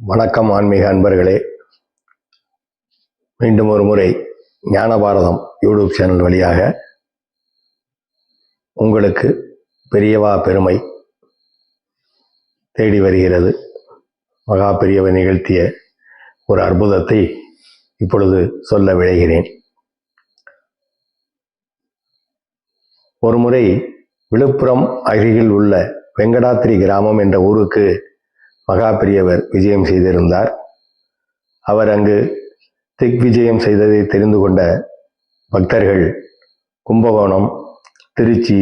வணக்கம் ஆன்மீக அன்பர்களே. மீண்டும் ஒரு முறை ஞானபாரதம் யூடியூப் சேனல் வழியாக உங்களுக்கு பெரியவா பெருமை தேடி வருகிறது. மகா பெரியவர் நிகழ்த்திய ஒரு அற்புதத்தை இப்பொழுது சொல்ல விளைகிறேன் ஒரு முறை விழுப்புரம் அருகில் உள்ள வெங்கடாத்திரி கிராமம் என்ற ஊருக்கு மகாபிரியவர் விஜயம் செய்திருந்தார். அவர் அங்கு திக் விஜயம் செய்ததை தெரிந்து கொண்ட பக்தர்கள் கும்பகோணம் திருச்சி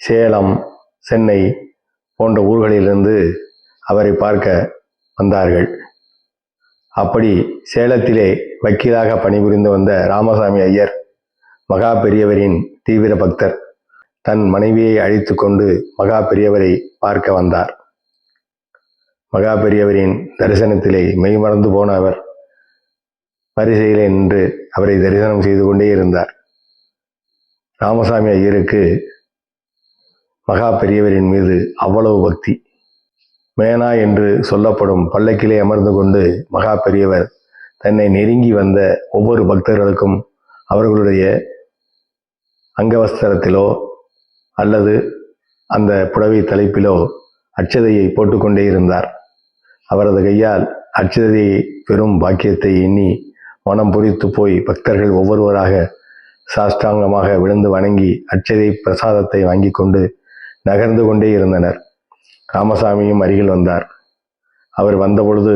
சேலம் சென்னை போன்ற ஊர்களிலிருந்து அவரை பார்க்க வந்தார்கள். அப்படி சேலத்திலே வக்கீலாக பணிபுரிந்து வந்த ராமசாமி ஐயர் மகா பெரியவரின் தீவிர பக்தர் தன் மனைவியை அழைத்து கொண்டு மகா பெரியவரை பார்க்க வந்தார். மகா பெரியவரின் தரிசனத்திலே மெய்மறந்து போன அவர் வரிசையிலே நின்று அவரை தரிசனம் செய்து கொண்டே இருந்தார். ராமசாமி ஐயருக்கு மகா பெரியவரின் மீது அவ்வளவு பக்தி. மேனா என்று சொல்லப்படும் பல்லக்கிலே அமர்ந்து கொண்டு மகா பெரியவர் தன்னை நெருங்கி வந்த ஒவ்வொரு பக்தர்களுக்கும் அவர்களுடைய அங்கவஸ்திரத்திலோ அல்லது அந்த புடவை தலைப்பிலோ அச்சதையை போட்டுக்கொண்டே இருந்தார். அவரது கையால் அட்சதையை பெரும் பாக்கியத்தை எண்ணி மனம் பொறித்து போய் பக்தர்கள் ஒவ்வொருவராக சாஷ்டாங்கமாக விழுந்து வணங்கி அச்சதை பிரசாதத்தை வாங்கி கொண்டு நகர்ந்து கொண்டே இருந்தனர். ராமசாமியும் அருகில் வந்தார். அவர் வந்தபொழுது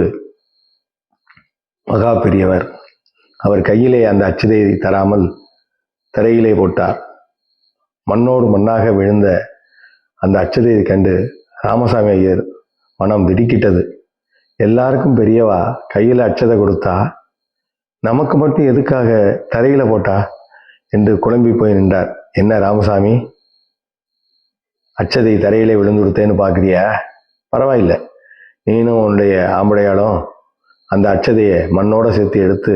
மகா பெரியவர். அவர் கையிலே அந்த அச்சதையை தராமல் தரையிலே போட்டார். மண்ணோடு மண்ணாக விழுந்த அந்த அச்சதையை கண்டு ராமசாமி ஐயர் மனம் திடுக்கிட்டது. எல்லாருக்கும் பெரியவா கையில் அச்சதை கொடுத்தா? நமக்கு மட்டும் எதுக்காக தரையில் போட்டா? என்று குழம்பி போய் நின்றார். என்ன ராமசாமி? அச்சதை தரையிலே விழுந்து கொடுத்தேன்னு பார்க்குறியா? பரவாயில்லை. நீனும் உன்னுடைய ஆம்படையாலும் அந்த அச்சதையை மண்ணோட சேர்த்து எடுத்து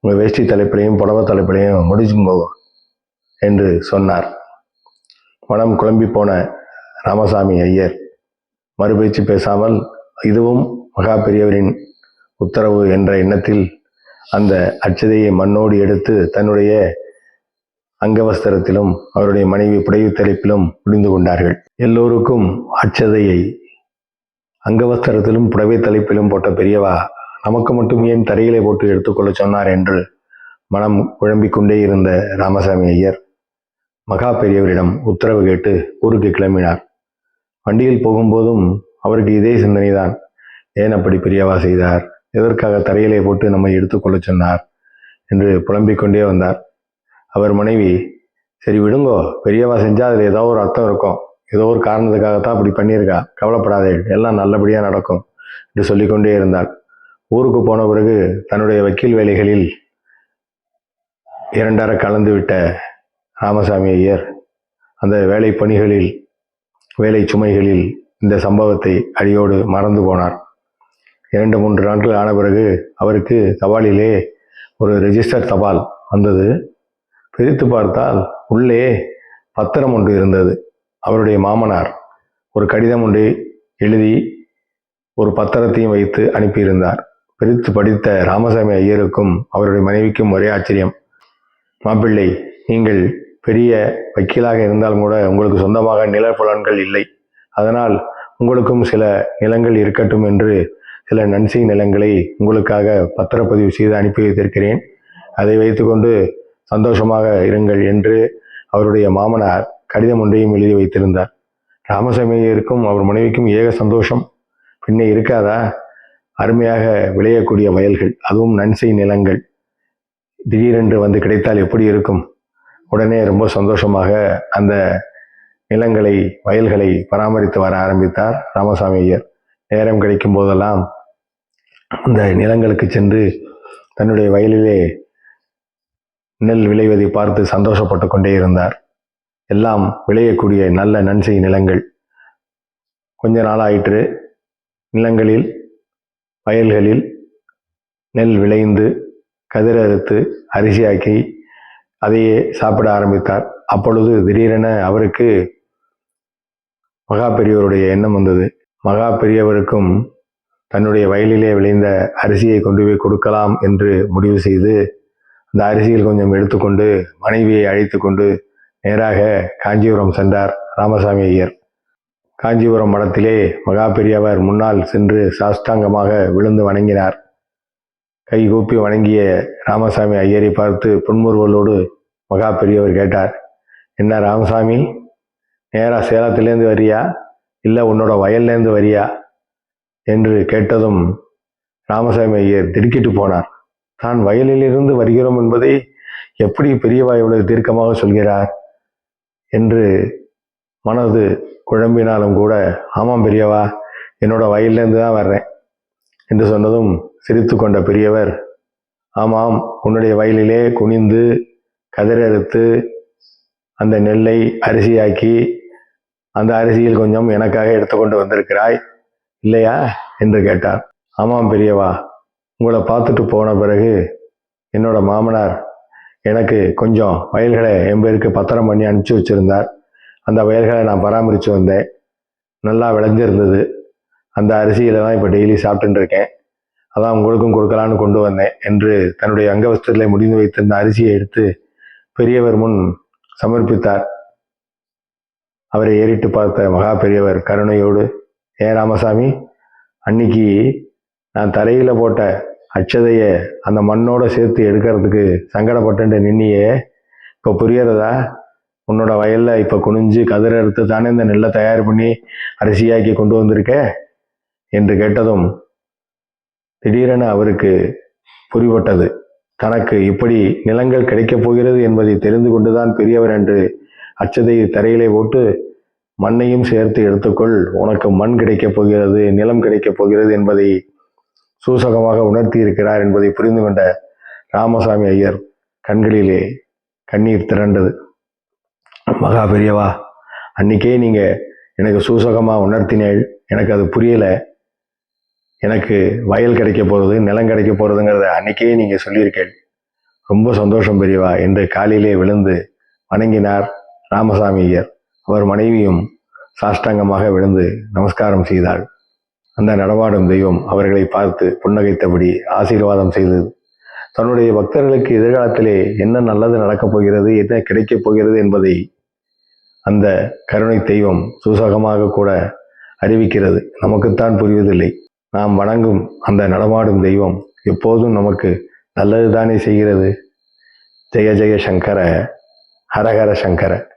உங்கள் வேஷ்டி தலைப்பிலையும் புடவை தலைப்பிலையும் முடிச்சும் போகும் என்று சொன்னார். மனம் குழம்பி போன ராமசாமி ஐயர் மறுபேச்சு பேசாமல் இதுவும் மகா பெரியவரின் உத்தரவு என்ற எண்ணத்தில் அந்த அச்சதையை மண்ணோடு எடுத்து தன்னுடைய அங்கவஸ்திரத்திலும் அவருடைய மனைவி புடைவு தலைப்பிலும் முடிந்து கொண்டார்கள். எல்லோருக்கும் அச்சதையை அங்கவஸ்திரத்திலும் புடவை தலைப்பிலும் போட்ட பெரியவா நமக்கு மட்டும் ஏன் தரையிலே போட்டு எடுத்துக்கொள்ள சொன்னார்? என்று மனம் குழம்பிக் கொண்டே இருந்த ராமசாமி ஐயர் மகா பெரியவரிடம் உத்தரவு கேட்டு ஊருக்கு கிளம்பினார். வண்டியில் போகும்போதும் அவருக்கு இதே சிந்தனைதான். ஏன் அப்படி பெரியவா செய்தார்? எதற்காக தரையிலே போட்டு நம்மை எடுத்துக்கொள்ள சொன்னார்? என்று புலம்பிக் கொண்டே வந்தார். அவர் மனைவி சரி விடுங்கோ. பெரியவா செஞ்சால் அதில் ஏதோ ஒரு அர்த்தம் இருக்கும். ஏதோ ஒரு காரணத்துக்காகத்தான் அப்படி பண்ணியிருக்கா. கவலைப்படாதே. எல்லாம் நல்லபடியாக நடக்கும். என்று சொல்லிக்கொண்டே இருந்தார். ஊருக்கு போன பிறகு தன்னுடைய வக்கீல் வேலைகளில் இரண்டர கலந்து விட்ட ராமசாமி ஐயர் அந்த வேலை பணிகளில் வேலை சுமைகளில் இந்த சம்பவத்தை அடியோடு மறந்து போனார். இரண்டு மூன்று நாட்கள் ஆன பிறகு அவருக்கு தபாலிலே ஒரு ரெஜிஸ்டர் தபால் வந்தது. பிரித்து பார்த்தால் உள்ளே பத்திரம் ஒன்று இருந்தது. அவருடைய மாமனார் ஒரு கடிதம் ஒன்று எழுதி ஒரு பத்திரத்தையும் வைத்து அனுப்பியிருந்தார். பிரித்து படித்த ராமசாமி ஐயருக்கும் அவருடைய மனைவிக்கும் ஒரே ஆச்சரியம். மாப்பிள்ளை நீங்கள் பெரிய வக்கீலாக இருந்தாலும் கூட உங்களுக்கு சொந்தமாக நிலப்புலன்கள் இல்லை. அதனால் உங்களுக்கும் சில நிலங்கள் இருக்கட்டும் என்று சில நன்சி நிலங்களை உங்களுக்காக பத்திரப்பதிவு செய்து அனுப்பி வைத்திருக்கிறேன். அதை வைத்துக்கொண்டு சந்தோஷமாக இருங்கள் என்று அவருடைய மாமனார் கடிதம் ஒன்றையும் எழுதி வைத்திருந்தார். ராமசாமியருக்கும் அவர் மனைவிக்கும் ஏக சந்தோஷம். பின்னே இருக்காதா? அருமையாக விளையக்கூடிய வயல்கள் அதுவும் நன்சை நிலங்கள். திடீரென்று வந்து கிடைத்தால் எப்படி இருக்கும்? உடனே ரொம்ப சந்தோஷமாக அந்த நிலங்களை வயல்களை பராமரித்து வர ஆரம்பித்தார் ராமசாமி ஐயர். நேரம் கிடைக்கும் போதெல்லாம் அந்த நிலங்களுக்கு சென்று தன்னுடைய வயலிலே நெல் விளைவதை பார்த்து சந்தோஷப்பட்டு கொண்டே இருந்தார். எல்லாம் விளையக்கூடிய நல்ல நன்செய் நிலங்கள். கொஞ்ச நாளாயிற்று. நிலங்களில் வயல்களில் நெல் விளைந்து கதிர் அறுத்து அரிசியாக்கி அதையே சாப்பிட ஆரம்பித்தார். அப்பொழுது திடீரென அவருக்கு மகா பெரியவருடைய எண்ணம் வந்தது. மகா பெரியவருக்கும் தன்னுடைய வயலிலே விளைந்த அரிசியை கொண்டு போய் கொடுக்கலாம் என்று முடிவு செய்து அந்த அரிசியில் கொஞ்சம் எடுத்துக்கொண்டு மனைவியை அழைத்து கொண்டு நேராக காஞ்சிபுரம் சென்றார் ராமசாமி ஐயர். காஞ்சிபுரம் மடத்திலே மகா பெரியவர் முன்னால் சென்று சாஷ்டாங்கமாக விழுந்து வணங்கினார். கை கூப்பி வணங்கிய ராமசாமி ஐயரை பார்த்து புன்முறுவலோடு மகா பெரியவர் கேட்டார் என்ன ராமசாமி நேராக சேலத்திலேருந்து வரியா? இல்லை உன்னோட வயல்லேருந்து வரியா? என்று கேட்டதும் ராமசாமி ஐயர் திடுக்கிட்டு போனார். தான் வயலிலிருந்து வருகிறோம் என்பதை எப்படி பெரியவா இவ்வளவு தீர்க்கமாக சொல்கிறார்? என்று மனது குழம்பினாலும் கூட ஆமாம் பெரியவா என்னோட வயல்லேருந்து தான் வர்றேன் என்று சொன்னதும் சிரித்து கொண்ட பெரியவர் ஆமாம் உன்னுடைய வயலிலே குனிந்து கதிரறுத்து அந்த நெல்லை அரிசியாக்கி அந்த அரிசியில் கொஞ்சம் எனக்காக எடுத்துக்கொண்டு வந்திருக்கிறாய். இல்லையா? என்று கேட்டார். ஆமாம் பெரியவா உங்களை பார்த்துட்டு போன பிறகு என்னோட மாமனார் எனக்கு கொஞ்சம் வயல்களை என் பேருக்கு பத்திரம் பண்ணி அனுப்பிச்சி வச்சுருந்தார். அந்த வயல்களை நான் பராமரித்து வந்தேன். நல்லா விளைஞ்சிருந்தது. அந்த அரிசியில் தான் இப்போ டெய்லி சாப்பிட்டுருக்கேன் இருக்கேன். அதான் உங்களுக்கும் கொடுக்கலான்னு கொண்டு வந்தேன் என்று தன்னுடைய அங்கவஸ்திரத்தில் முடிந்து வைத்திருந்த அரிசியை எடுத்து பெரியவர் முன் சமர்ப்பித்தார். அவரை ஏறிட்டு பார்த்த மகா பெரியவர் கருணையோடு ஏ ராமசாமி அன்னைக்கு நான் தரையில் போட்ட அச்சதையை அந்த மண்ணோட சேர்த்து எடுக்கிறதுக்கு சங்கடப்பட்டு நின்னியே. இப்போ புரியறதா உன்னோட வயலில் இப்போ குனிஞ்சு கதிர் எடுத்து தானே இந்த நெல்லை தயார் பண்ணி அரிசியாக்கி கொண்டு வந்திருக்க? என்று கேட்டதும் திடீரென அவருக்கு புரிபட்டது. தனக்கு இப்படி நிலங்கள் கிடைக்கப் போகிறது என்பதை தெரிந்து கொண்டுதான் பெரியவர் என்று அச்சதையை தரையிலே போட்டு மண்ணையும் சேர்த்து எடுத்துக்கொள். உனக்கு மண் கிடைக்கப் போகிறது நிலம் கிடைக்கப் போகிறது என்பதை சூசகமாக உணர்த்தி இருக்கிறார் என்பதை புரிந்து கொண்ட ராமசாமி ஐயர் கண்களிலே கண்ணீர் திரண்டது. மகா பெரியவா அன்னைக்கே நீங்க எனக்கு சூசகமாக உணர்த்தினேள் எனக்கு அது புரியலை. எனக்கு வயல் கிடைக்க போகிறது நிலம் கிடைக்க போகிறதுங்கிறத அன்னைக்கே நீங்கள் சொல்லியிருக்கேள் ரொம்ப சந்தோஷம் பெரியவா என்று காலிலே விழுந்து வணங்கினார் ராமசாமி ஐயர். அவர் மனைவியும் சாஷ்டாங்கமாக விழுந்து நமஸ்காரம் செய்தாள். அந்த நடமாடும் தெய்வம் அவர்களை பார்த்து புன்னகைத்தபடி ஆசீர்வாதம் செய்தது தன்னுடைய பக்தர்களுக்கு எதிர்காலத்திலே என்ன நல்லது நடக்கப் போகிறது என்ன கிடைக்கப் போகிறது என்பதை அந்த கருணை தெய்வம் சூசகமாக கூட அறிவிக்கிறது. நமக்குத்தான் புரிவதில்லை. நாம் வணங்கும் அந்த நடமாடும் தெய்வம் எப்போதும் நமக்கு நல்லது தானே செய்கிறது. ஜெய ஜெய சங்கர ஹரஹர சங்கர.